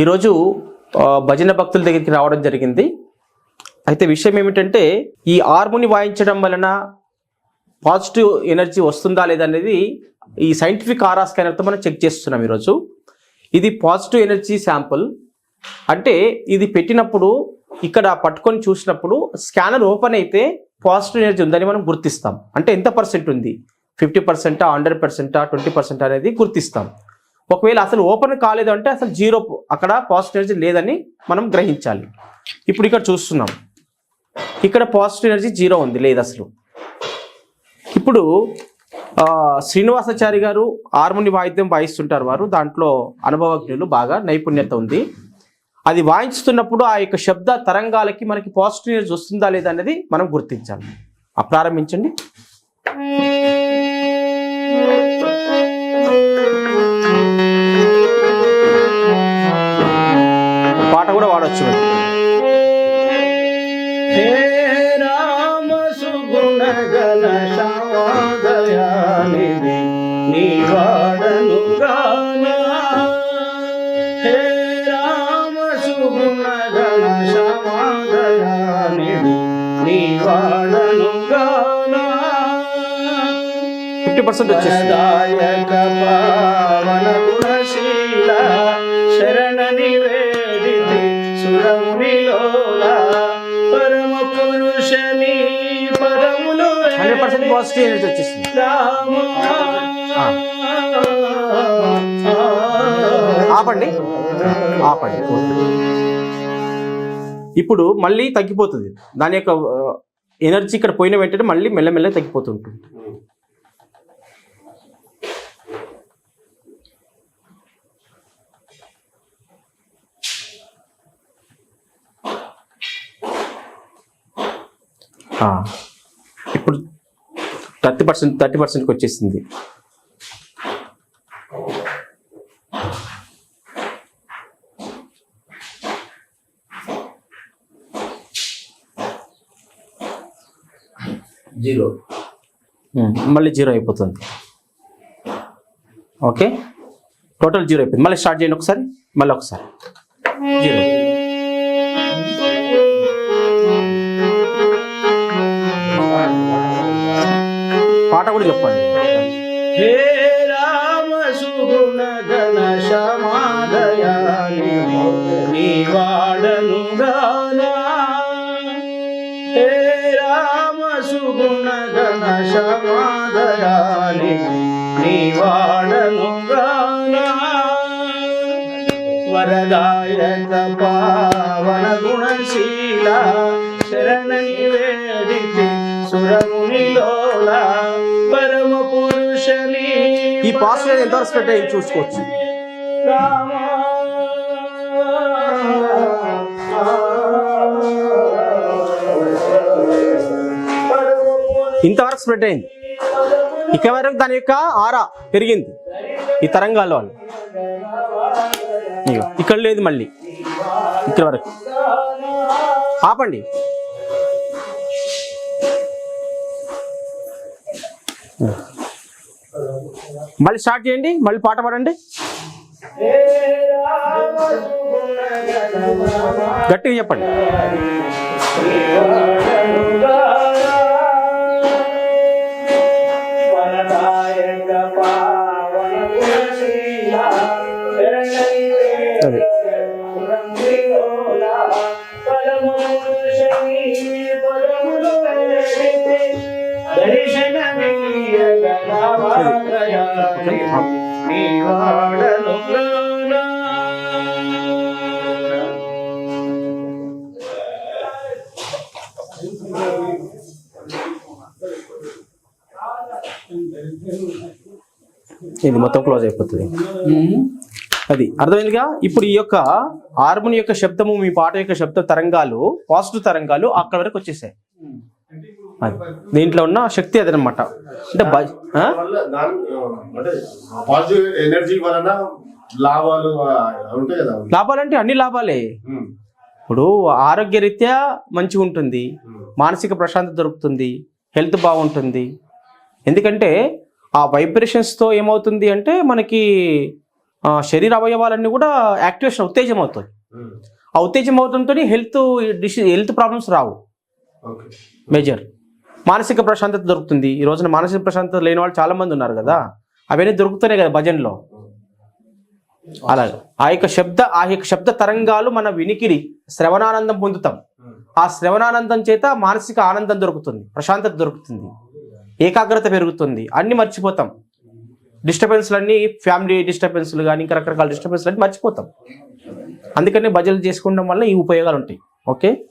ఈరోజు భజన భక్తుల దగ్గరికి రావడం జరిగింది. అయితే విషయం ఏమిటంటే ఈ హార్మోని వాయించడం వలన పాజిటివ్ ఎనర్జీ వస్తుందా లేదా అనేది ఈ సైంటిఫిక్ ఆరా స్కానర్తో మనం చెక్ చేస్తున్నాం ఈరోజు. ఇది పాజిటివ్ ఎనర్జీ శాంపుల్. అంటే ఇది పెట్టినప్పుడు ఇక్కడ పట్టుకొని చూసినప్పుడు స్కానర్ ఓపెన్ అయితే పాజిటివ్ ఎనర్జీ ఉందని మనం గుర్తిస్తాం. అంటే ఎంత పర్సెంట్ ఉంది? ఫిఫ్టీ పర్సెంటా హండ్రెడ్ పర్సెంటా ట్వంటీ పర్సెంట్ అనేది గుర్తిస్తాం. ఒకవేళ అసలు ఓపెన్ కాలేదు అంటే అసలు జీరో అక్కడ పాజిటివ్ ఎనర్జీ లేదని మనం గ్రహించాలి. ఇప్పుడు ఇక్కడ చూస్తున్నాం. ఇక్కడ పాజిటివ్ ఎనర్జీ జీరో ఉంది లేదు అసలు. ఇప్పుడు శ్రీనివాసాచారి గారు హార్మోని వాయిద్యం వాయిస్తుంటారు వారు. దాంట్లో అనుభవజ్ఞులు బాగా నైపుణ్యత ఉంది. అది వాయించుతున్నప్పుడు ఆ యొక్క శబ్ద తరంగాలకి మనకి పాజిటివ్ ఎనర్జీ వస్తుందా లేదా అనేది మనం గుర్తించాలి. ఆ ప్రారంభించండి. ఫిఫ్టీ పర్సెంట్ వచ్చేసింది. హండ్రెడ్ పర్సెంట్ పాజిటివ్ ఎనర్జీ వచ్చేసింది. ఆపండి. ఆపండి. ఇప్పుడు మళ్ళీ తగ్గిపోతుంది. దాని యొక్క ఎనర్జీ ఇక్కడ పోయిన వెంటనే మళ్ళీ మెల్లమెల్ల తగ్గిపోతుంటుంది ఇప్పుడు థర్టీ పర్సెంట్ థర్టీ పర్సెంట్కి వచ్చేసింది. జీరో. మళ్ళీ జీరో అయిపోతుంది. ఓకే? టోటల్ జీరో అయిపోయింది. మళ్ళీ స్టార్ట్ చేయండి ఒకసారి. మళ్ళీ ఒకసారి. జీరో. పాట కూడా చెప్పండి. హే రామ సుగుణ గణ సమాదయాని నీ వాడను హే రామ సుగుణ గణ సమాదయాని నీ వాడను వరదాయక పావన గుణశీల శరణి నివేదితి సురమునిలోల పాస్టర్ ఎంత ఎంతవరకు స్ప్రెడ్ అయ్యి చూసుకోవచ్చు. ఇంతవరకు స్ప్రెడ్ అయింది. ఇక వరకు దాని యొక్క ఆరా పెరిగింది. ఈ తరంగాల వల్ల ఇక్కడ లేదు మళ్ళీ. ఇక్కడ వరకు. ఆపండి. మళ్ళీ స్టార్ట్ చేయండి మళ్ళీ పాట పాడండి. గట్టిగా చెప్పండి. ఇది మొత్తం క్లోజ్ అయిపోతుంది. అది అర్థమైందిగా? ఇప్పుడు ఈ యొక్క హార్మోన్ యొక్క శబ్దము మీ పాట యొక్క శబ్ద తరంగాలు పాజిటివ్ తరంగాలు అక్కడ వరకు వచ్చేసాయి. దీంట్లో ఉన్న శక్తి అదనమాట. అంటే? వల్ల దాని అంటే ఎనర్జీ వలన లాభాలు కదా. లాభాలంటే అన్ని లాభాలే. ఇప్పుడు ఆరోగ్యరీత్యా మంచిగా ఉంటుంది. మానసిక ప్రశాంతత దొరుకుతుంది. హెల్త్ బాగుంటుంది. ఎందుకంటే ఆ వైబ్రేషన్స్తో ఏమవుతుంది అంటే మనకి శరీర అవయవాలన్నీ కూడా యాక్టివేషన్ ఉత్తేజం అవుతాయి. ఆ ఉత్తేజం అవడంతో హెల్త్ డిష్ హెల్త్ ప్రాబ్లమ్స్ రావు. మేజర్. మానసిక ప్రశాంతత దొరుకుతుంది. ఈ రోజున మానసిక ప్రశాంతత లేని వాళ్ళు చాలా మంది ఉన్నారు కదా. అవన్నీ దొరుకుతున్నాయి కదా భజనలో. అలాగే ఆ యొక్క శబ్ద ఆ యొక్క శబ్ద తరంగాలు మన వినికిడి శ్రవణానందం పొందుతాం. ఆ శ్రవణానందం చేత మానసిక ఆనందం దొరుకుతుంది. ప్రశాంతత దొరుకుతుంది. ఏకాగ్రత పెరుగుతుంది. అన్ని మర్చిపోతాం. డిస్టర్బెన్స్లన్నీ ఫ్యామిలీ డిస్టర్బెన్స్లు కానీ ఇంకా రకరకాల డిస్టర్బెన్స్లు అన్నీ మర్చిపోతాం. అందుకనే భజనలు చేసుకోవడం వల్ల ఈ ఉపయోగాలు ఉంటాయి. ఓకే?